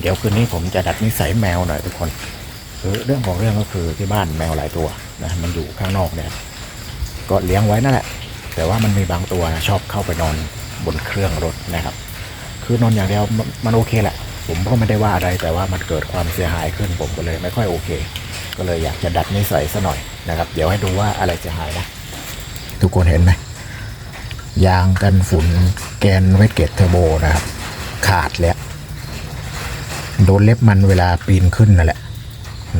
เดี๋ยวคืนนี้ผมจะดัดนิสัยแมวหน่อยทุกคนคือเรื่องของเรื่องก็คือที่บ้านแมวหลายตัวนะมันอยู่ข้างนอกเนี่ยก็เลี้ยงไว้นั่นแหละ แต่ว่ามันมีบางตัวนะชอบเข้าไปนอนบนเครื่องรถนะครับ คือนอนอย่างเดียวมันโอเคแหละ ผมก็ไม่ได้ว่าอะไรแต่ว่ามันเกิดความเสียหายขึ้นผมก็เลยไม่ค่อยโอเค ก็เลยอยากจะดัดนิสัยซะหน่อยนะครับ เดี๋ยวให้ดูว่าอะไรเสียหายนะทุกคนเห็นไหมยางกันฝุ่นแกนเวทเกตเทอร์โบนะครับขาดแล้ว โดนเล็บมันเวลาปีนขึ้นนั่นแหละ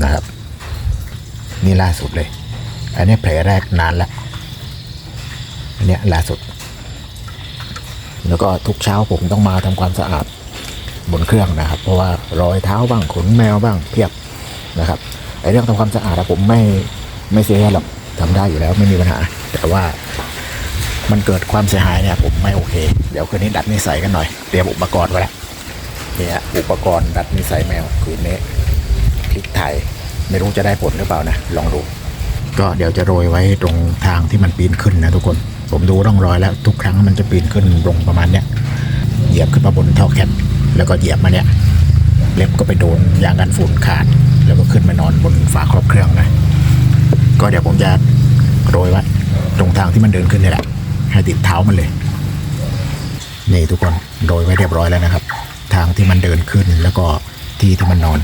นะครับ นี่ล่าสุดเลย อันนี้แผลแรกนานแล้วอันเนี้ยล่าสุด แล้วก็ทุกเช้าผมต้องมาทำความสะอาดบนเครื่องนะครับ เพราะว่ารอยเท้าบ้างขนแมวบ้างเพียบนะครับไอ้เรื่องทำความสะอาดอะผมไม่ไม่เสียหรอกทำได้อยู่แล้วไม่มีปัญหา แต่ว่ามันเกิดความเสียหายเนี่ยผมไม่โอเค เดี๋ยวคืนนี้ดัดนิสัยกันหน่อย เตรียมอุปกรณ์ไว้แล้ว นี่ยอุปกรณ์ดัดนิสัยแมวคืนนี้คลิกถ่ายไม่รู้จะได้ผลหรือเปล่านะ ลองดู ก็เดี๋ยวจะโรยไว้ตรงทางที่มันปีนขึ้นนะทุกคน ผมดูร่องรอยแล้ว ทุกครั้งมันจะปีนขึ้นลงประมาณเนี้ยเหยียบขึ้นมาบนท่อแคปแล้วก็เหยียบมาเนี่ยเล็บก็ไปโดนยางกันฝุ่นขาด แล้วก็ขึ้นมานอนบนฝาครอบเครื่องนะก็เดี๋ยวผมจะโรยไว้ตรงทางที่มันเดินขึ้นนี่แหละให้ติดเท้ามันเลย นี่ทุกคนโรยไว้เรียบร้อยแล้วนะครับางที่มันเดินขึ้น แล้วก็ที่ที่มันนอน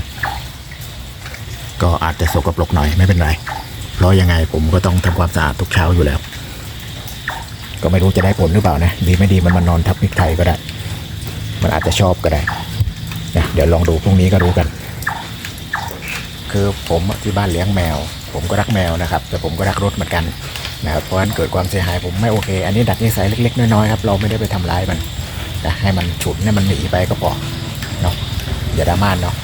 ก็อาจจะสกปรกหน่อยไม่เป็นไร เพราะยังไงผมก็ต้องทำความสะอาดทุกเช้าอยู่แล้ว ก็ไม่รู้จะได้ผลหรือเปล่านะดีไม่ดีมันมานอนทับพริกไทยก็ได้ มันอาจจะชอบก็ได้นะเดี๋ยวลองดูพรุ่งนี้ก็รู้กัน คือผมที่บ้านเลี้ยงแมว ผมก็รักแมวนะครับ แต่ผมก็รักรถเหมือนกันนะครับเพราะฉะนั้นเกิดความเสียหายผมไม่โอเค อันนี้ดัดนิสัยเล็กๆน้อยๆครับเราไม่ได้ไปทำร้ายมัน นะให้มันฉุนให้มันหนีไปก็พอเนาะอย่าดราม่าเนาะ